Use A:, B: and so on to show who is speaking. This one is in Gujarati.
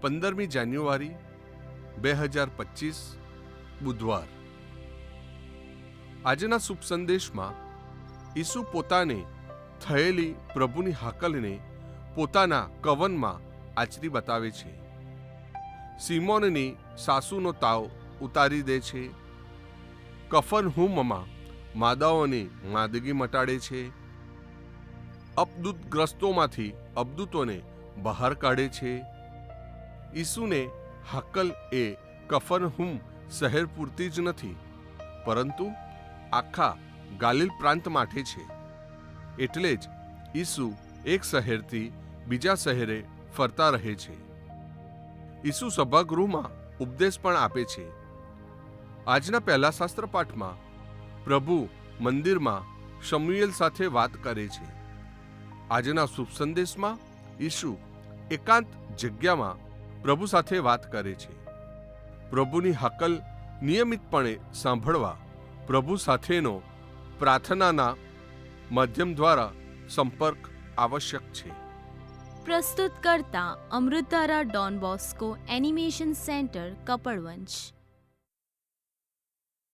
A: પંદરમી જાન્યુઆરી, બે હજાર પચીસ, બુધવાર. આજના શુભ સંદેશમાં ઈસુ પોતાને થયેલી પ્રભુની હાકલને પોતાના કવનમાં આચરી બતાવે છે. સિમોનની સાસુનો તાવ ઉતારી દે છે. કફન હુમમાં માદાઓની માદગી મટાડે છે. અપદૂતગ્રસ્તોમાંથી અબદૂતોને બહાર કાઢે છે. ઈસુને હાકલ એ કફરહુમ શહેર પૂરતી જ નથી, પરંતુ આખા ગાલિલ પ્રાંત માટે છે. એટલે જ ઈસુ એક શહેરથી બીજા શહેરે ફરતા રહે છે. ઈસુ સભાગૃહમાં ઉપદેશ પણ આપે છે. આજના પહેલા શાસ્ત્ર પાઠમાં પ્રભુ મંદિરમાં શમુએલ સાથે વાત કરે છે. આજના શુભ સંદેશમાં ઈસુ એકાંત જગ્યામાં પ્રભુ સાથે વાત કરે છે. પ્રભુની હકલ નિયમિતપણે સાંભળવા પ્રભુ સાથેનો પ્રાર્થનાના માધ્યમ દ્વારા સંપર્ક આવશ્યક છે.
B: પ્રસ્તુત કરતા અમૃતારા Don Bosco animation centre Kapadvanj